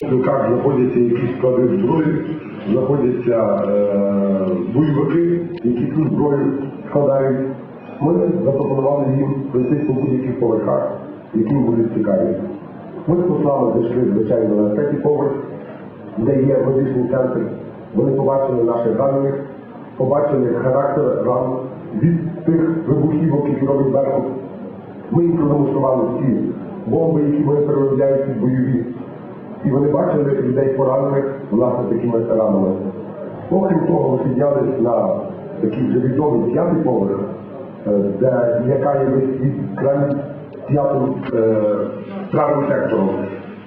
В руках знаходяться якісь склади зброї, знаходяться е, бойовики, які цю зброю складають. Ми запропонували їм по будь-яких поверхах, які будуть цікаві. Ми з послами зайшли, звичайно, на третій поверх, де є медичний центр. Вони побачили наших ранених, побачили характер ран від тих вибухівок, які робить Беркут. Ми їм продемонстрували всі бомби, які вони переробляють бойові. І вони бачили людей поранених власне такими ранами. Окрім того, ми піднялись на такий вже відомий п'ятий поверх, е, де лякає весь світ крайнім п'ятим е, правим сектором.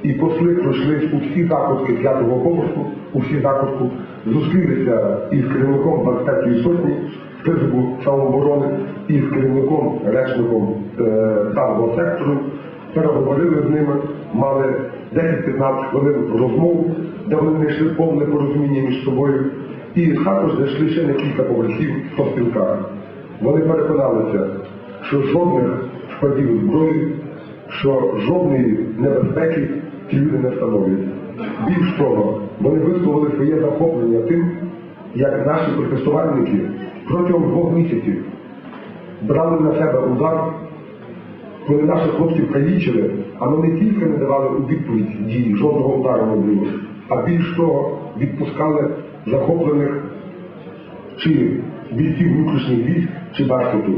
І посли пройшли у всі закутки п'ятого поверху, у всі закутку, зустрілися із керівником 23-ї сотні списку самооборони з керівником речником е, правого сектору переговорили з ними, мали 10-15 хвилин розмов, де вони знайшли повне порозуміння між собою. І також зайшли ще на кілька поверхів по спілках. Вони переконалися, що жодних складів зброї, що жодної небезпеки ці люди не становлять. Більш того, вони висловили своє захоплення тим, як наші протестувальники протягом двох місяців брали на себе удар коли наших хлопців калічили, а ми не тільки не давали у відповідь дії, жодного удару не було, а більш того, відпускали захоплених чи бійців внутрішніх військ, чи Беркуту.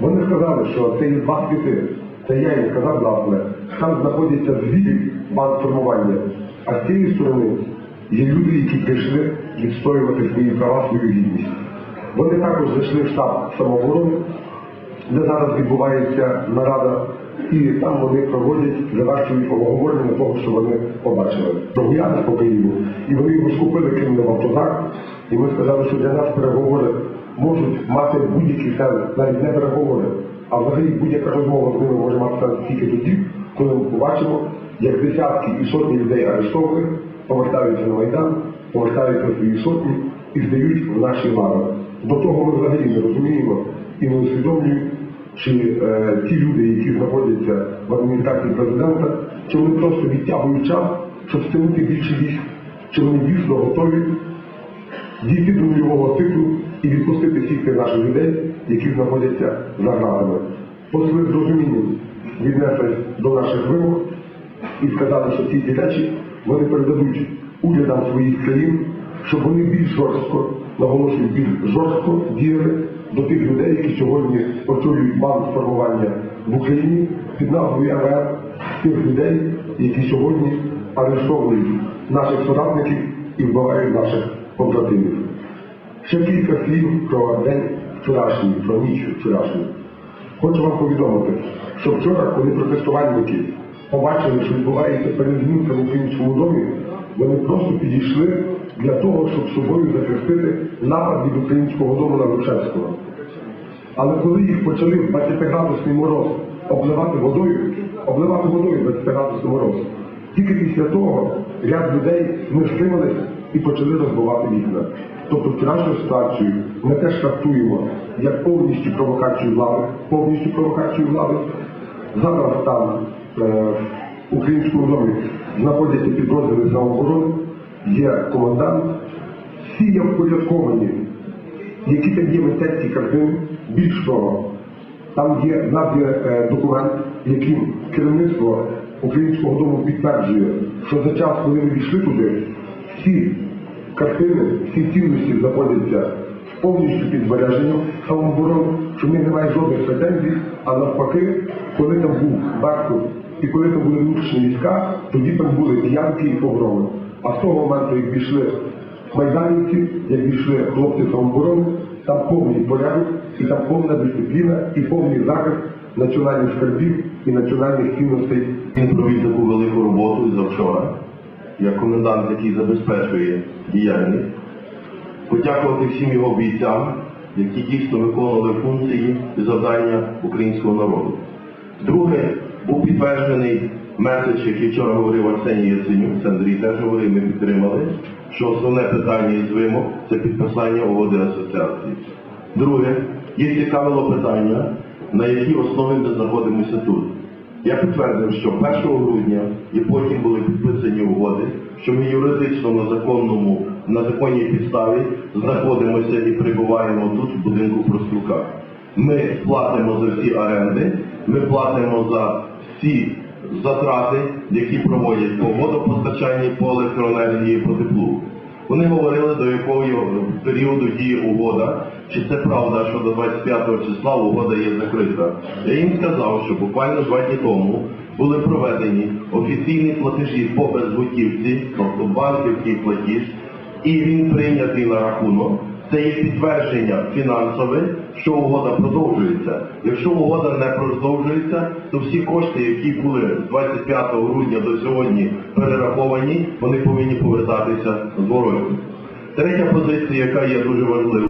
Вони сказали, що це є два світи. Це я їм сказав, власне, там знаходяться дві баз формування, а з цієї сторони є люди, які прийшли відстоювати свої права, свою гідність. Вони також зайшли в штаб самооборони, де зараз відбувається нарада, і там вони проводять, завершують обговорення того, що вони побачили. Прогулялись по Києву, і вони його скупили, кинули в автозак, і ми сказали, що для нас переговори можуть мати будь-який сенс, навіть не переговори, а взагалі будь-яка розмова з ними може мати сенс тільки тоді, коли ми побачимо, як десятки і сотні людей арештованих повертаються на Майдан, повертаються в свої сотні і здають в наші лави. До того ми взагалі не розуміємо і не усвідомлюють, чи е, ті люди, які знаходяться в адміністрації президента, чи вони просто відтягують час, щоб стягнути більше військ, чи вони дійсно готові дійти до нульового циклу і відпустити всіх тих наших людей, які знаходяться за гратами. Посли з розумінням віднеслись до наших вимог і сказали, що ці ці речі вони передадуть урядам своїх країн, щоб вони більш жорстко, наголошую, більш жорстко діяли до тих людей, які сьогодні очолюють банк формування в Україні під назвою МВФ, тих людей, які сьогодні арештовують наших соратників і вбивають наших побратимів. Ще кілька слів про день вчорашній, про ніч вчорашню. Хочу вам повідомити, що вчора, коли протестувальники побачили, що відбувається перезмінка в українському домі, вони просто підійшли для того, щоб собою захистити напад від українського дому на Грушевського. Але коли їх почали в 20-градусний мороз обливати водою, обливати водою 20-градусний мороз, тільки після того ряд людей не стримались і почали розбивати вікна. Тобто вчорашню ситуацію ми теж трактуємо як повністю провокацію влади, повністю провокацію влади. Зараз там е, українському домі знаходяться підрозділи самооборони, є комендант, всі є впорядковані які там є мистецькі картини, більш того, там є е, документ, яким керівництво українського дому підтверджує, що за час, коли ми війшли туди, всі картини, всі цінності знаходяться повністю під збереженням самооборони, що в них немає жодних претензій, а навпаки, коли там був Беркут і коли там були внутрішні війська, тоді там були п'янки і погроми. А з того моменту, як пішли майданівці, як війшли хлопці самооборони, там повний порядок, і там повна дисципліна, і повний захист національних скарбів і національних цінностей. Він провів таку велику роботу завчора, як комендант, який забезпечує діяльність, подякувати всім його бійцям, які дійсно виконували функції і завдання українського народу. Друге, був підтверджений меседж, який вчора говорив Арсеній Яценюк, це Андрій теж говорив, ми підтримали, що основне питання із вимог це підписання угоди асоціації. Друге, їх цікавило питання, на якій основі ми знаходимося тут. Я підтвердив, що 1 грудня і потім були підписані угоди що ми юридично на законному, на законній підставі знаходимося і перебуваємо тут, в будинку профспілка. Ми платимо за всі оренди, ми платимо за всі затрати, які проводять по водопостачанні, по електроенергії, по теплу. Вони говорили, до якого періоду діє угода, чи це правда, що до 25 числа угода є закрита. Я їм сказав, що буквально два дні тому були проведені офіційні платежі по безготівці, тобто банківський платіж, і він прийнятий на рахунок. Це є підтвердження фінансове, що угода продовжується. Якщо угода не продовжується, то всі кошти, які були з 25 грудня до сьогодні перераховані, вони повинні повертатися зворотні. Третя позиція, яка є дуже важливою.